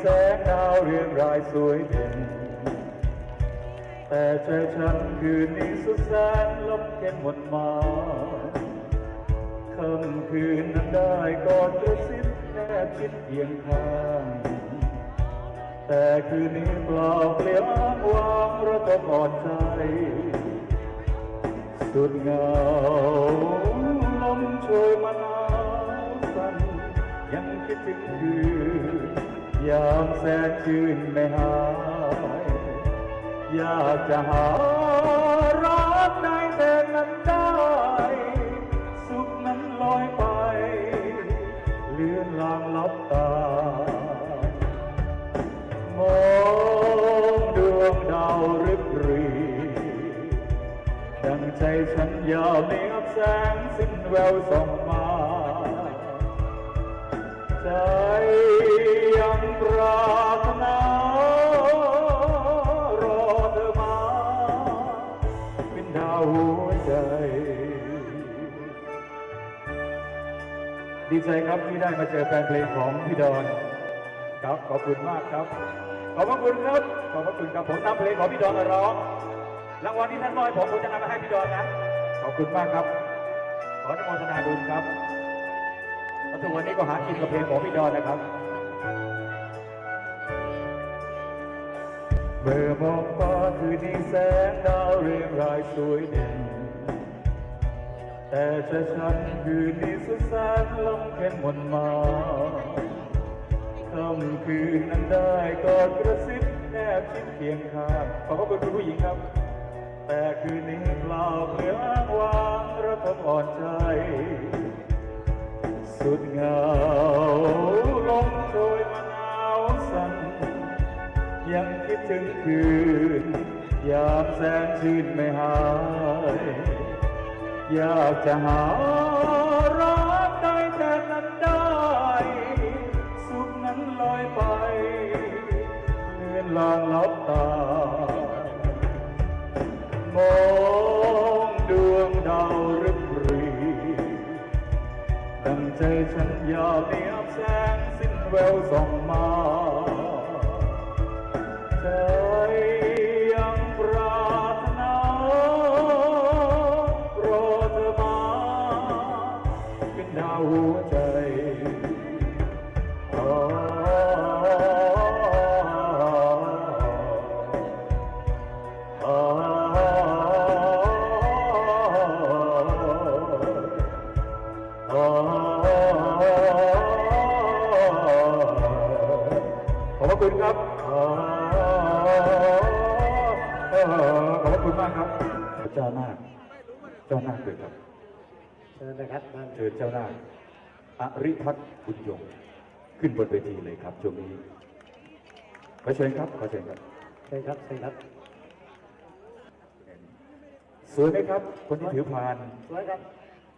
แสงดาวเรียงรายสวยเด่น แต่ใจฉันคืนนี้สุดแสนลบเข็นหมดมาค่ำคืนนั้นได้กอดกระซิบแนบชิดเพียงข้างแต่คืนนี้เปล่าเปลี่ยวอ้างว้างระทมอ่อนใจ สุดเหงาลมโชยมาหนาวสั่นยังคิดถึงคืน ยามแสนชื่นไม่หายอยากจะหารักในแต่นั้นได้ สุขนั้นลอยไป เลื่อนลางลับตามองดวงดาวริบรีดังใจฉันยาวเนียบแสงสิ้นแววส่องมา ใจ ดีใจครับที่ได้มาเจอแฟนเพลงของพี่ดอนครับขอบคุณมากครับ ขอบพระคุณครับขอบพระคุณครับผมนำเพลงของพี่ดอนมาร้องรางวัลที่ท่านมอบให้ผมผมจะนำมาให้พี่ดอนนะขอบคุณมากครับ ขออนุโมทนาบุญครับแล้วทุกวันนี้ก็หากินกับเพลงของพี่ดอนนะครับ เมื่อมองฟ้าคืนนี้แสงดาวเรียงรายสวยเด่น แต่จะฉันคืนนี้สุดแสนลมเข็นมนมาค่ำคืนนั้นได้กอดกระซิบแนบชิดเคียงข้างขอบพระคุณคุณผู้หญิงครับ แต่คืนนี้เปล่าเปลี่อ้างวางระทมอ่อนใจ สุดเหงาลมโชยมาหนาวสั่นยังคิดถึงคืน ยามแสนชื่นไม่หาย อยากจะหารักได้แต่นั้นได้ สุขนั้นลอยไปเลือนลางลับตามองดวงดาวริบหรีดังใจฉันอยากเนียบแสงสิ้นแววส่องมา คุณครับอ๋อขอบพระคุณมากครับ เจ้าหน้าคเจ้าหน้าคเลยครับเชิญนะครับท่านเชิญเจ้าหน้าคอริทัศน์บุญยงขึ้นบนเวทีเลยครับช่วงนี้ขอเชิญครับขอเชิญครับเชิญครับเชิญครับสวยไหมครับ คนที่ถือพานสวยครับ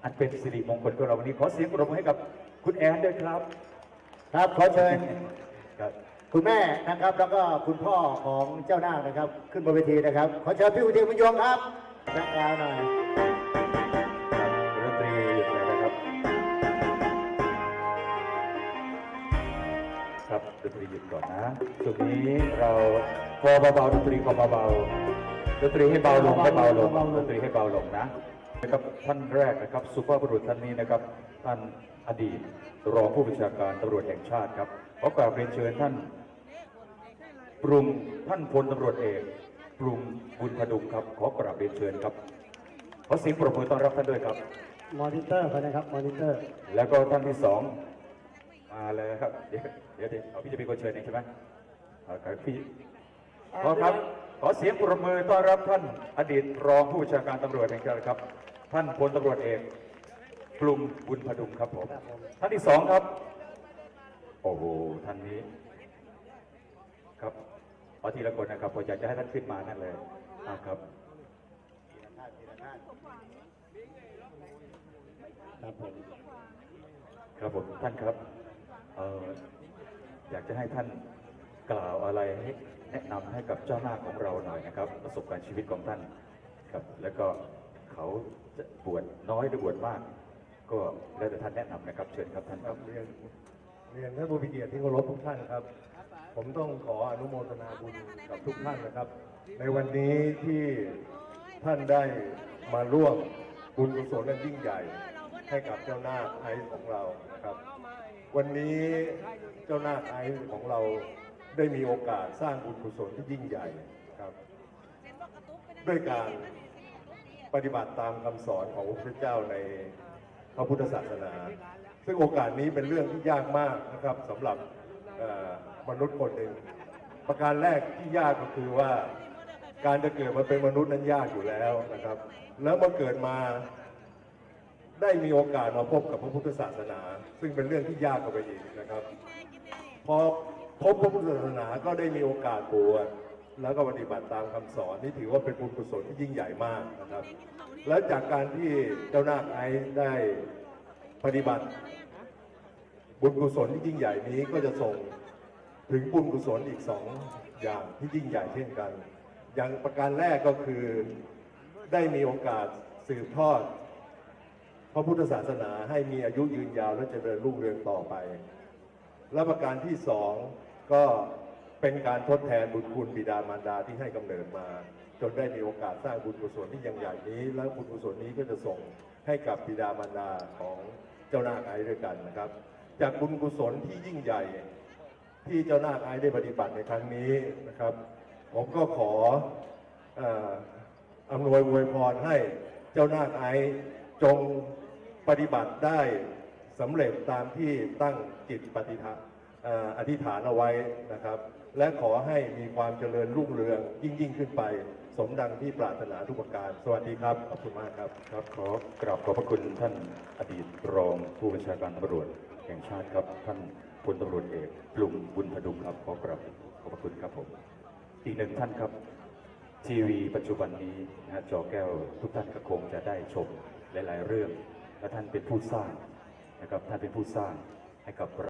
อันเป็นสิริมงคลของเราวันนี้ขอเสียงปรบมือให้กับคุณแอนด้วยครับ ครับขอเชิญครับ คุณแม่นะครับ แล้วก็คุณพ่อของเจ้านาคนะครับ ขึ้นบนเวทีนะครับ ขอเชิญพี่อุทิศบุญยงครับแบ็คกราวหน่อยดนตรีหยุดเลยนะครับ ครับดนตรีหยุดก่อนนะช่วงนี้เราพอเบาๆดนตรีพอเบาๆดนตรีให้เบาลงให้เบาลงดนตรีให้เบาลงนะนะครับท่านแรกนะครับสุภาพบุรุษท่านนี้นะครับท่านอดีต รองผู้บัญชาการตำรวจแห่งชาติครับขอกราบเรียนเชิญท่าน ปรุงท่านพลตำรวจเอกปรุงบุญพดุงครับ ขอกราบเรียนเชิญครับขอเสียงปรบมือต้อนรับท่านด้วยครับ มอนิเตอร์เขานะครับ มอนิเตอร์ แล้วก็ท่านที่สองมาเลยครับเดี๋ยวเดี๋ยวเดี๋ยวเอาพี่จะเป็นคนเชิญเองใช่ไหมเอาครับพี่ขอครับ ขอเสียงปรบมือต้อนรับท่านอดีตรองผู้บัญชาการตำรวจแห่งชาติครับ ท่านพลตำรวจเอกกลุ่มบุญพดุงครับผมครับผมท่านที่สองครับ โอ้โห ท่านนี้ ครับ เอาทีละคนนะครับผมอยากจะให้ท่านขึ้นมานั่นเลยอะครับครับผมครับผมท่านครับเอ่ออยากจะให้ท่านกล่าวอะไรให้แนะนำให้กับเจ้าหน้าของเราหน่อยนะครับ ประสบการณ์ชีวิตของท่านครับ แล้วก็เขาจะบวชน้อยหรือบวชมาก ก็แล้วแต่ท่านแนะนำนะครับ เชิญครับท่านครับเรียนเรียนท่านผู้มีเกียรติที่เคารพทุกท่านครับ ผมต้องขออนุโมทนาบุญกับทุกท่านนะครับ ในวันนี้ที่ท่านได้มาร่วมบุญกุศลอันยิ่งใหญ่ ให้กับเจ้าหน้าไอซ์ของเรานะครับ วันนี้เจ้าหน้าไอซ์ของเราได้มีโอกาสสร้างบุญกุศลที่ยิ่งใหญ่ครับ ด้วยการปฏิบัติตามคำสอนของพระพุทธเจ้าในพระพุทธศาสนา ซึ่งโอกาสนี้เป็นเรื่องที่ยากมากนะครับสำหรับ มนุษย์คนหนึ่งประการแรกที่ยากก็คือว่า การจะเกิดมาเป็นมนุษย์นั้นยากอยู่แล้วนะครับ แล้วมาเกิดมาได้มีโอกาสมาพบกับพระพุทธศาสนา ซึ่งเป็นเรื่องที่ยากกว่าไปอีกนะครับพอพบพระพุทธศาสนาก็ได้มีโอกาสบวชแล้วก็ปฏิบัติตามคำสอนนี่ถือว่าเป็นบุญกุศลที่ยิ่งใหญ่มากนะครับ และจากการที่เจ้านาคไอได้ปฏิบัติ บุญกุศลที่ยิ่งใหญ่นี้ก็จะส่ง ถึงบุญกุศลอีกสองอย่างที่ยิ่งใหญ่เช่นกัน อย่างประการแรกก็คือได้มีโอกาสสืบทอด พระพุทธศาสนาให้มีอายุยืนยาวและเจริญรุ่งเรืองต่อไป และประการที่สองก็เป็นการทดแทนบุญคุณบิดามารดาที่ให้กำเนิดมา จนได้มีโอกาสสร้างบุญกุศลที่ยังใหญ่นี้ และบุญกุศลนี้ก็จะส่งให้กับบิดามารดาของเจ้านาคไอด้วยกันนะครับ จากบุญกุศลที่ยิ่งใหญ่ ที่เจ้านาคไอได้ปฏิบัติในครั้งนี้นะครับ ผมก็ขออำนวยอวยพรให้เจ้านาคไอจงปฏิบัติได้สำเร็จตามที่ตั้งจิตปฏิทะเอ่ออธิษฐานเอาไว้นะครับ และขอให้มีความเจริญรุ่งเรืองยิ่งยิ่งขึ้นไป สมดังที่ปรารถนาทุกประการ สวัสดีครับ ขอบคุณมากครับครับ ขอกราบขอบพระคุณท่านอดีตรองผู้บัญชาการตำรวจแห่งชาติครับท่าน พลตำรวจเอกปลุงบุญพดุงครับขอกราบขอบพระคุณครับผม อีกหนึ่งท่านครับ ทีวีปัจจุบันนี้นะจอแก้วทุกท่านก็คงจะได้ชมหลาย ๆ เรื่อง และท่านเป็นผู้สร้างนะครับท่านเป็นผู้สร้างให้กับ